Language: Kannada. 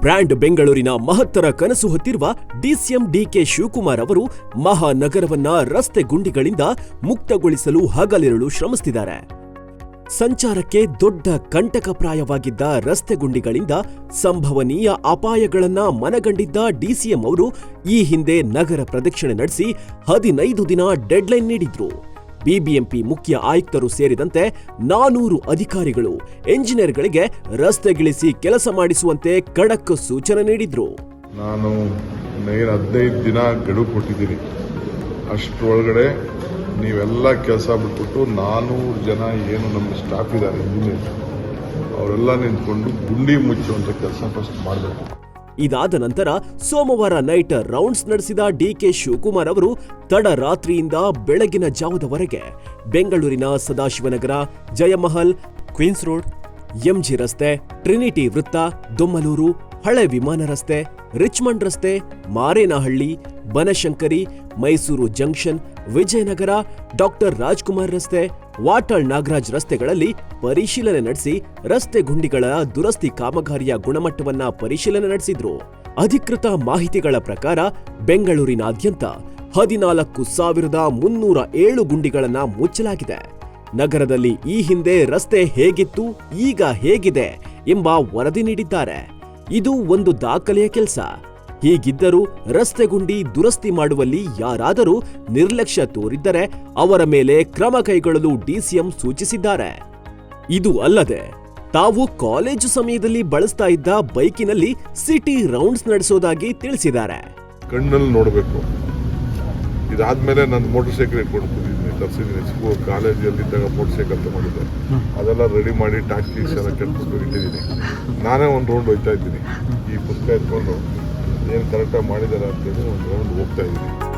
ಬ್ರ್ಯಾಂಡ್ ಬೆಂಗಳೂರಿನ ಮಹತ್ತರ ಕನಸು ಹೊತ್ತಿರುವ ಡಿಸಿಎಂ ಡಿಕೆ ಶಿವಕುಮಾರ್ ಅವರು ಮಹಾನಗರವನ್ನ ರಸ್ತೆ ಗುಂಡಿಗಳಿಂದ ಮುಕ್ತಗೊಳಿಸಲು ಹಗಲಿರುಳು ಶ್ರಮಿಸುತ್ತಿದ್ದಾರೆ ಸಂಚಾರಕ್ಕೆ ದೊಡ್ಡ ಕಂಟಕಪ್ರಾಯವಾಗಿದ್ದ ರಸ್ತೆ ಗುಂಡಿಗಳಿಂದ ಸಂಭವನೀಯ ಅಪಾಯಗಳನ್ನ ಮನಗಂಡಿದ್ದ ಡಿಸಿಎಂ ಅವರು ಈ ಹಿಂದೆ ನಗರ ಪ್ರದಕ್ಷಿಣೆ ನಡೆಸಿ ಹದಿನೈದು ದಿನ ಡೆಡ್ಲೈನ್ ನೀಡಿದ್ರು. ಬಿಬಿಎಂಪಿ ಮುಖ್ಯ ಆಯುಕ್ತರು ಸೇರಿದಂತೆ ನಾನೂರು ಅಧಿಕಾರಿಗಳು, ಎಂಜಿನಿಯರ್ಗಳಿಗೆ ರಸ್ತೆಗಿಳಿಸಿ ಕೆಲಸ ಮಾಡಿಸುವಂತೆ ಖಡಕ್ ಸೂಚನೆ ನೀಡಿದ್ರು. ನಾನು ಹದಿನೈದು ದಿನ ಗಡುವು ಕೊಟ್ಟಿದ್ದೀನಿ. ಅಷ್ಟರೊಳಗಡೆ ನೀವೆಲ್ಲ ಕೆಲಸ ಬಿಟ್ಬಿಟ್ಟು ನಾನೂರು ಜನ ಏನು ನಮ್ಮ ಸ್ಟಾಫ್ ಇದ್ದಾರೆ ಅವರೆಲ್ಲ ನಿಂತ್ಕೊಂಡು ಗುಂಡಿ ಮುಚ್ಚುವಂಥ ಕೆಲಸ ಫಸ್ಟ್ ಮಾಡಬೇಕು. ಇದಾದ ನಂತರ ಸೋಮವಾರ ನೈಟ್ ರೌಂಡ್ಸ್ ನಡೆಸಿದ ಡಿಕೆ ಶಿವಕುಮಾರ್ ಅವರು ತಡರಾತ್ರಿಯಿಂದ ಬೆಳಗಿನ ಜಾವದವರೆಗೆ ಬೆಂಗಳೂರಿನ Sadashivanagar, Jayamahal, Queens road, MG ರಸ್ತೆ, ಟ್ರಿನಿಟಿ ವೃತ್ತ, ದೊಮ್ಮಲೂರು, ಹಳೆ ವಿಮಾನ ರಸ್ತೆ, ರಿಚ್ಮಂಡ್ ರಸ್ತೆ, ಮಾರೇನಹಳ್ಳಿ, ಬನಶಂಕರಿ, ಮೈಸೂರು ಜಂಕ್ಷನ್, ವಿಜಯನಗರ, ಡಾಕ್ಟರ್ ರಾಜ್ಕುಮಾರ್ ರಸ್ತೆ ವಾಟಾಳ್ ನಾಗರಾಜ್ ರಸ್ತೆಗಳಲ್ಲಿ ಪರಿಶೀಲನೆ ನಡೆಸಿ ರಸ್ತೆ ಗುಂಡಿಗಳ ದುರಸ್ತಿ ಕಾಮಗಾರಿಯ ಗುಣಮಟ್ಟವನ್ನ ಪರಿಶೀಲನೆ ನಡೆಸಿದ್ರು. ಅಧಿಕೃತ ಮಾಹಿತಿಗಳ ಪ್ರಕಾರ ಬೆಂಗಳೂರಿನಾದ್ಯಂತ ಹದಿನಾಲ್ಕು ಸಾವಿರದ ಮುನ್ನೂರ ಏಳು ಗುಂಡಿಗಳನ್ನ ಮುಚ್ಚಲಾಗಿದೆ. ನಗರದಲ್ಲಿ ಈ ಹಿಂದೆ ರಸ್ತೆ ಹೇಗಿತ್ತು, ಈಗ ಹೇಗಿದೆ ಎಂಬ ವರದಿ ನೀಡಿದ್ದಾರೆ. ಇದು ಒಂದು ದಾಖಲೆಯ ಕೆಲಸ. ಹೀಗಿದ್ದರೂ ರಸ್ತೆ ಗುಂಡಿ ದುರಸ್ತಿ ಮಾಡುವಲ್ಲಿ ಯಾರಾದರೂ ನಿರ್ಲಕ್ಷ್ಯ ತೋರಿದ್ದರೆ ಅವರ ಮೇಲೆ ಕ್ರಮ ಕೈಗೊಳ್ಳಲು ಡಿಸಿಎಂ ಸೂಚಿಸಿದ್ದಾರೆ. ಇದು ಅಲ್ಲದೆ, ತಾವು ಕಾಲೇಜು ಸಮಯದಲ್ಲಿ ಬಳಸ್ತಾ ಇದ್ದ ಬೈಕಿನಲ್ಲಿ ಸಿಟಿ ರೌಂಡ್ಸ್ ನಡೆಸೋದಾಗಿ ತಿಳಿಸಿದ್ದಾರೆ. ಕಣ್ಣಲ್ಲಿ ನೋಡಬೇಕು. ಇದಾದ್ಮೇಲೆ ನಾನು ಮೋಟರ್ ಸೈಕಲ್ ಇಟ್ಕೊಂಡು ತರಿಸಿದ್ದೀನಿ ಸ್ಕೂಲ್ ಕಾಲೇಜಲ್ಲಿದ್ದಾಗ ಮೋಟರ್ ಸೈಕಲ್ ತಗೊಂಡಿದ್ದೆ. ಅದೆಲ್ಲ ರೆಡಿ ಮಾಡಿ ಟ್ಯಾಕ್ಸಿ ಎಲ್ಲ ನಾನೇ ಒಂದು ರೌಂಡ್ ಹೋಗ್ತಾ ಇದ್ದೀನಿ. ಈ ಪುಸ್ತಕ ಇಟ್ಕೊಂಡು ಏನು ಕರೆಕ್ಟಾಗಿ ಮಾಡಿದ್ದಾರೆ ಅಂತೇಳಿ ಒಂದು ರೌಂಡ್ ಹೋಗ್ತಾ ಇದ್ದೀನಿ